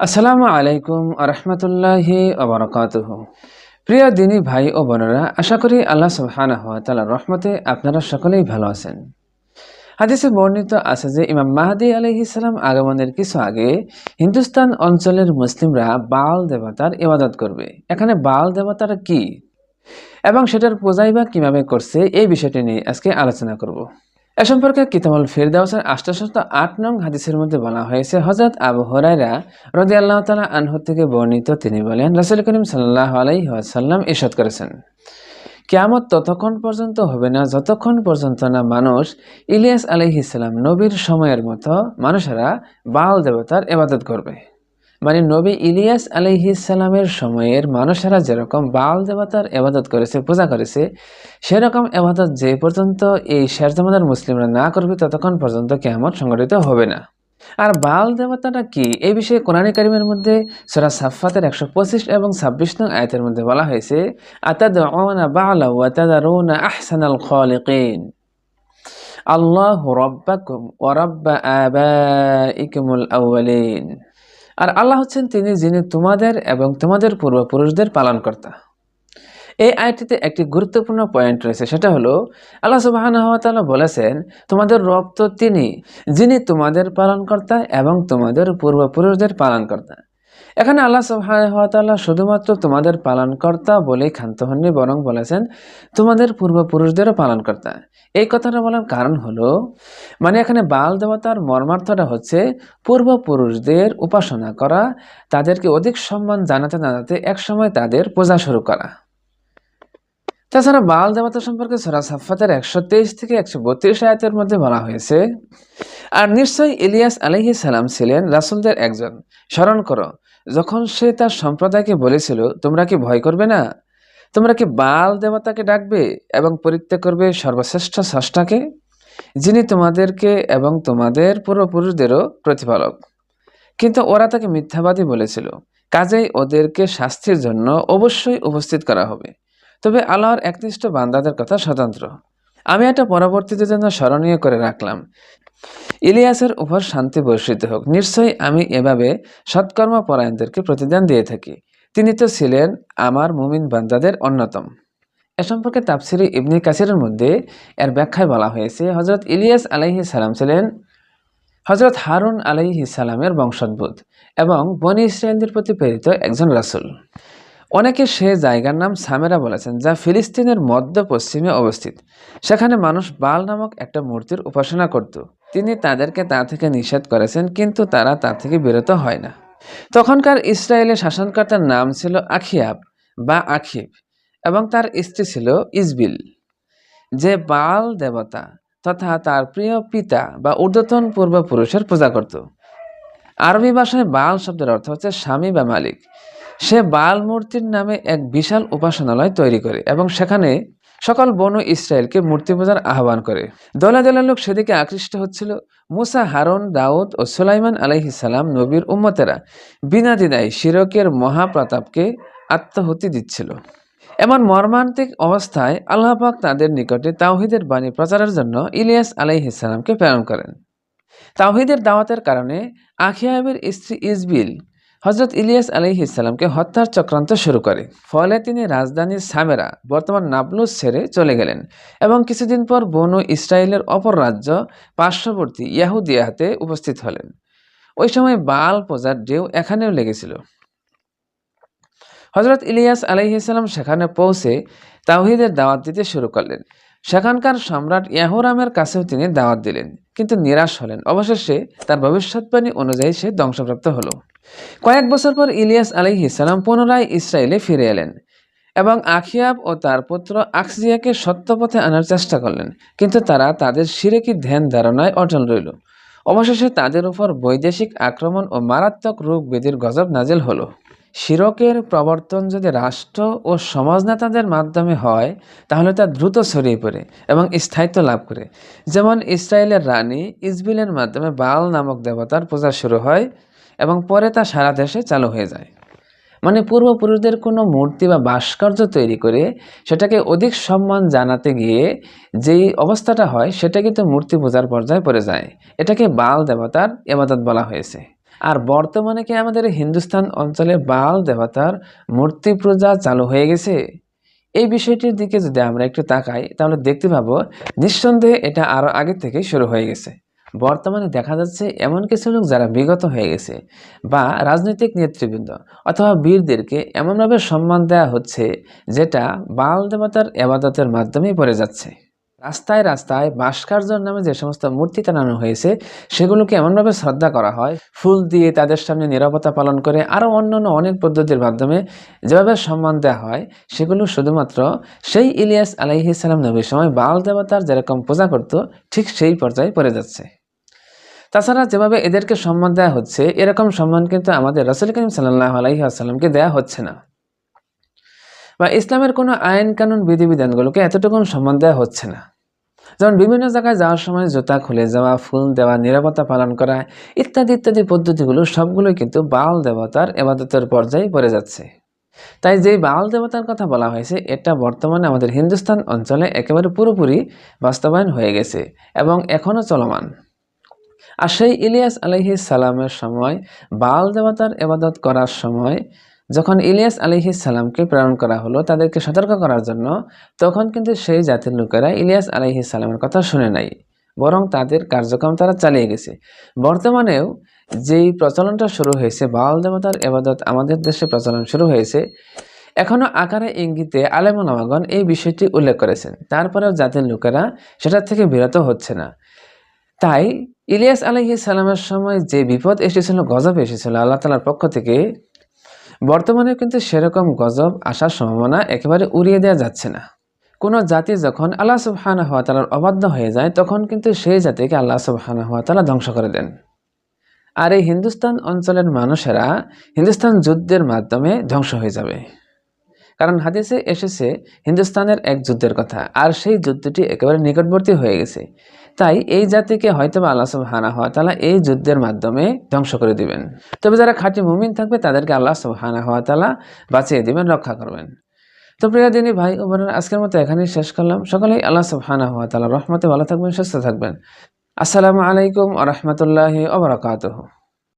আসসালামু আলাইকুম আরহামতুল্লাহি আবরকাতুহ প্রিয় দিনী ভাই ও বোনেরা, আশা করি আল্লাহ সুবহানাহু ওয়া তাআলার রহমতে আপনারা সকলেই ভালো আছেন। হাদিসে বর্ণিত আছে যে ইমাম মাহাদি আলাইহিস সালাম আগমনের কিছু আগে হিন্দুস্তান অঞ্চলের মুসলিমরা বাল দেবতার ইবাদত করবে। এখানে বাল দেবতারা কি? এবং সেটার পূজাই বা কীভাবে করছে, এই বিষয়টি নিয়ে আজকে আলোচনা করব। এ সম্পর্কে কিতাবুল ফেরদাউসের আষ্টাশত আট নং হাদিসের মধ্যে বলা হয়েছে হজরত আবু হরাইরা রদি আল্লাহ তালা আনহু থেকে বর্ণিত তিনি বলেন, রাসুল করিম সাল্লাহ আলাই সাল্লাম ইসাদ করেছেন, কেয়ামত ততক্ষণ পর্যন্ত হবে না, যতক্ষণ পর্যন্ত না মানুষ ইলিয়াস আলহিসাল্লাম নবীর সময়ের মতো মানুষেরা বাল দেবতার এবাদত করবে। মানে নবী ইলিয়াস আলহিসাল্লামের সময়ের মানুষেরা যেরকম বাল দেবতার এবাদত করেছে, পূজা করেছে, সেরকম এবাদত যে পর্যন্ত এই শেষ জামানার মুসলিমরা না করবে ততক্ষণ পর্যন্ত কেয়ামত সংগঠিত হবে না। আর বাল দেবতাটা কি? এই বিষয়ে কোরআনী কারিমের মধ্যে সূরা সাফাতের একশো পঁচিশ এবং ছাব্বিশ নং আয়াতের মধ্যে বলা হয়েছে, আতাদউনা বালা ওয়া তাদারুনা আহসানাল খালিকিন। আল্লাহ রব্বাকুম ওয়া রাব্বা আবাইকুমুল আর আল্লাহ হচ্ছেন তিনি যিনি তোমাদের এবং তোমাদের পূর্বপুরুষদের পালনকর্তা। এই আয়টিতে একটি গুরুত্বপূর্ণ পয়েন্ট রয়েছে, সেটা হলো, আল্লাহ সুবাহানহতালা বলেছেন, তোমাদের রব তো তিনি, যিনি তোমাদের পালনকর্তা এবং তোমাদের পূর্বপুরুষদের পালনকর্তা। এখানে আল্লাহ সুবাহানহতালা শুধুমাত্র তোমাদের পালনকর্তা বলেই ক্ষান্ত হননি, বরং বলেছেন তোমাদের পূর্বপুরুষদেরও পালনকর্তা। এই কথাটা বলার কারণ হলো মানে এখানে বাল দেবতার মর্মার্থটা হচ্ছে পূর্বপুরুষদের উপাসনা করা, তাদেরকে অধিক সম্মান জানাতে জানাতে একসময় তাদের পূজা শুরু করা। তাছাড়া বাল দেবতা সম্পর্কে সোরা সাফাতের একশো তেইশ থেকে একশো বত্রিশ আয়াতের মধ্যে বলা হয়েছে, আর নিশ্চয়ই ইলিয়াস আলহি সালাম ছিলেন রাসুলদের একজন। স্মরণ করো যখন সে তার সম্প্রদায়কে বলেছিল, তোমরা কি ভয় করবে না? তোমরা কি বাল দেবতাকে ডাকবে এবং পরিত্যাগ করবে সর্বশ্রেষ্ঠ স্রষ্টাকে? যিনি তোমাদেরকে এবং তোমাদের পূর্বপুরুষদেরও প্রতিপালক। কিন্তু ওরা তাকে মিথ্যাবাদী বলেছিল। কাজেই ওদেরকে শাস্তির জন্য অবশ্যই উপস্থিত করা হবে। তবে আল্লাহর একনিষ্ঠ বান্দাদের কথা স্বতন্ত্র। আমি এটা পরবর্তীতে জন্য স্মরণীয় করে রাখলাম। ইলিয়াসের উপর শান্তি বর্ষিত হোক। নিশ্চয়ই আমি এভাবে সৎকর্ম পরায়ণদেরকে প্রতিদান দিয়ে থাকি। তিনি তো ছিলেন আমার মুমিন বান্দাদের অন্যতম। এ সম্পর্কে তাফসিরি ইবনি কাসিরের মধ্যে এর ব্যাখ্যায় বলা হয়েছে হজরত ইলিয়াস আলাইহি সালাম ছিলেন হজরত হারুন আলাইহি সালামের বংশোদ্ভূত এবং বনি ইসরায়েলদের প্রতি প্রেরিত একজন রাসূল। অনেকে সে জায়গার নাম সামেরা বলেছেন, যা ফিলিস্তিনের মধ্য পশ্চিমে অবস্থিত। সেখানে মানুষ বাল নামক একটা মূর্তির উপাসনা করত। তিনি তাদেরকে তা থেকে নিষেধ করেছেন, কিন্তু তারা তা থেকে বিরত হয় না। তখনকার ইসরায়েলের শাসনকর্তার নাম ছিল আখিয়াব বা আখিব এবং তার স্ত্রী ছিল ইসবিল। যে বাল দেবতা তথা তার প্রিয় পিতা বা ঊর্ধ্বতন পূর্বপুরুষের পূজা করত। আরবি ভাষায় বাল শব্দের অর্থ হচ্ছে স্বামী বা মালিক। সে বাল মূর্তির নামে এক বিশাল উপাসনালয় তৈরি করে এবং সেখানে সকল বন ইসরায়েলকে মূর্তি পূজার আহ্বান করে। দলা দলে লোক সেদিকে আকৃষ্ট হচ্ছিল। মুসা, হারুন, দাউদ ও সুলাইমান আলাইহিসাল্লাম নবীর উম্মতেরা বিনা দিনায় শিরকের মহাপ্রতাপকে আত্মাহুতি দিচ্ছিল। এমন মর্মান্তিক অবস্থায় আল্লাহ পাক তাদের নিকটে তাওহিদের বাণী প্রচারের জন্য ইলিয়াস আলাইহিসাল্লামকে প্রেরণ করেন। তাওহিদের দাওয়াতের কারণে আখিয়াবের স্ত্রী ইসবিল হজরত ইলিয়াস আলহি ইসলামকে হত্যার চক্রান্ত শুরু করে। ফলে তিনি রাজধানীর সামেরা, বর্তমান নাবলুস ছেড়ে চলে গেলেন এবং কিছুদিন পর বনু ইসরায়েলের অপর রাজ্য পার্শ্ববর্তী ইয়াহুদিয়াহাতে উপস্থিত হলেন। ওই সময় বাল পূজার ঢেউ এখানেও লেগেছিল। হজরত ইলিয়াস আলহিসাল্লাম সেখানে পৌঁছে তাওহিদের দাওয়াত দিতে শুরু করলেন। সেখানকার সম্রাট ইয়াহুরামের কাছেও তিনি দাওয়াত দিলেন, কিন্তু নিরাশ হলেন। অবশেষে তার ভবিষ্যৎবাণী অনুযায়ী সে ধ্বংসপ্রাপ্ত হলো। কয়েক বছর পর ইলিয়াস আলিহিসাল্লাম পুনরায় ইসরায়েলে ফিরে এলেন এবং আখিয়াব ও তার পুত্র আকসিয়াকে সত্য পথে আনার চেষ্টা করলেন। কিন্তু তারা তাদের সিরেকি ধ্যান ধারণায় অটল রইল। অবশেষে তাদের উপর বৈদেশিক আক্রমণ ও মারাত্মক রোগ ব্যাধির গজব নাজেল হলো। শিরকের প্রবর্তন যদি রাষ্ট্র ও সমাজ নেতাদের মাধ্যমে হয়, তাহলে তা দ্রুত ছড়িয়ে পড়ে এবং স্থায়িত্ব লাভ করে। যেমন ইসরায়েলের রানী ইসবিলের মাধ্যমে বাল নামক দেবতার পূজা শুরু হয় এবং পরে তা সারা দেশে চালু হয়ে যায়। মানে পূর্বপুরুষদের কোনো মূর্তি বা ভাস্কর্য তৈরি করে সেটাকে অধিক সম্মান জানাতে গিয়ে যেই অবস্থাটা হয়, সেটা কিন্তু মূর্তি পূজার পর্যায়ে পড়ে যায়। এটাকে বাল দেবতার এবাদত বলা হয়েছে। আর বর্তমানে কি আমাদের হিন্দুস্তান অঞ্চলে বাল দেবতার মূর্তি পূজা চালু হয়ে গেছে? এই বিষয়টির দিকে যদি আমরা একটু তাকাই, তাহলে দেখতে পাবো, নিঃসন্দেহে এটা আরও আগে থেকে শুরু হয়ে গেছে। বর্তমানে দেখা যাচ্ছে এমন কিছু লোক যারা বিগত হয়ে গেছে বা রাজনৈতিক নেতৃবৃন্দ অথবা বীরদেরকে এমনভাবে সম্মান দেওয়া হচ্ছে যেটা বাল দেবতার এবাদতের মাধ্যমেই পড়ে যাচ্ছে। রাস্তায় রাস্তায় ভাস্কর্যর নামে যে সমস্ত মূর্তি টানানো হয়েছে, সেগুলোকে এমনভাবে শ্রদ্ধা করা হয়। ফুল দিয়ে তাদের সামনে নিরাপত্তা পালন করে আরও অন্যান্য অনেক পদ্ধতির মাধ্যমে যেভাবে সম্মান দেওয়া হয়, সেগুলো শুধুমাত্র সেই ইলিয়াস আলাইহি সালাম নবীর সময় বাল দেবতার যেরকম পূজা করত, ঠিক সেই পর্যায়ে পড়ে যাচ্ছে। তাছাড়া যেভাবে এদেরকে সম্মান দেওয়া হচ্ছে, এরকম সম্মান কিন্তু আমাদের রসুল করিম সাল্লাহ আলাইহি দেওয়া হচ্ছে না। বা ইসলামের কোনো আইন কানুন বিধিবিধানগুলোকে এতটুকু সম্মান দেওয়া হচ্ছে না। যেমন বিভিন্ন জায়গায় যাওয়ার সময় জুতা খুলে যাওয়া, ফুল দেওয়া, নিরাপত্তা পালন করা, ইত্যাদি ইত্যাদি পদ্ধতিগুলো সবগুলোই কিন্তু বাল দেবতার এবাদতের পর্যায়ে পড়ে যাচ্ছে। তাই যেই বাল দেবতার কথা বলা হয়েছে, এটা বর্তমানে আমাদের হিন্দুস্তান অঞ্চলে একেবারে পুরোপুরি বাস্তবায়ন হয়ে গেছে এবং এখনও চলমান। আর সেই ইলিয়াস আলহি সালামের সময়, বাল দেবতার এবাদত করার সময়, যখন ইলিয়াস আলিহি সালামকে প্রেরণ করা হলো তাদেরকে সতর্ক করার জন্য, তখন কিন্তু সেই জাতির লোকেরা ইলিয়াস আলিহি সালামের কথা শুনে নাই। বরং তাদের কার্যক্রম তারা চালিয়ে গেছে। বর্তমানেও যেই প্রচলনটা শুরু হয়েছে, বাল দেবতার এবাদত আমাদের দেশে প্রচলন শুরু হয়েছে এখনও আকারে ইঙ্গিতে আলেমনামাগণ এই বিষয়টি উল্লেখ করেছেন। তারপরেও জাতির লোকেরা সেটার থেকে বিরত হচ্ছে না। তাই ইলিয়াস আলহি সালামের সময় যে বিপদ এসেছিল, গজব এসেছিল আল্লাহ তালার পক্ষ থেকে বর্তমানে কিন্তু সেরকম গজব আসার সম্ভাবনা একেবারে উড়িয়ে দেওয়া যাচ্ছে না। কোনো জাতি যখন আল্লাহ সুবহানা হওয়া তালার অবাধ্য হয়ে যায়, তখন কিন্তু সেই জাতিকে আল্লাহ সুবহানা হওয়া তালা ধ্বংস করে দেন। আর এই হিন্দুস্তান অঞ্চলের মানুষেরা হিন্দুস্তান যুদ্ধের মাধ্যমে ধ্বংস হয়ে যাবে। কারণ হাদিসে এসেছে, হিন্দুস্তানের এক যুদ্ধের কথা, আর সেই যুদ্ধটি একেবারে নিকটবর্তী হয়ে গেছে। তাই এই জাতিকে হয়তো বা আল্লাহ সুবহানা হওয়া তালা এই যুদ্ধের মাধ্যমে ধ্বংস করে দিবেন। তবে যারা খাঁটি মুমিন থাকবে, তাদেরকে আল্লাহ সুবহানা হওয়া তালা বাঁচিয়ে দিবেন, রক্ষা করবেন। তো প্রিয় দিনী ভাই ও বোনেরা, আজকের মতো এখানেই শেষ করলাম। সকলেই আল্লাহ সুবহানা হওয়া তালা রহমতে ভালো থাকবেন, সুস্থ থাকবেন। আসসালামু আলাইকুম আ রহমতুল্লাহি ওবরাকাতুহ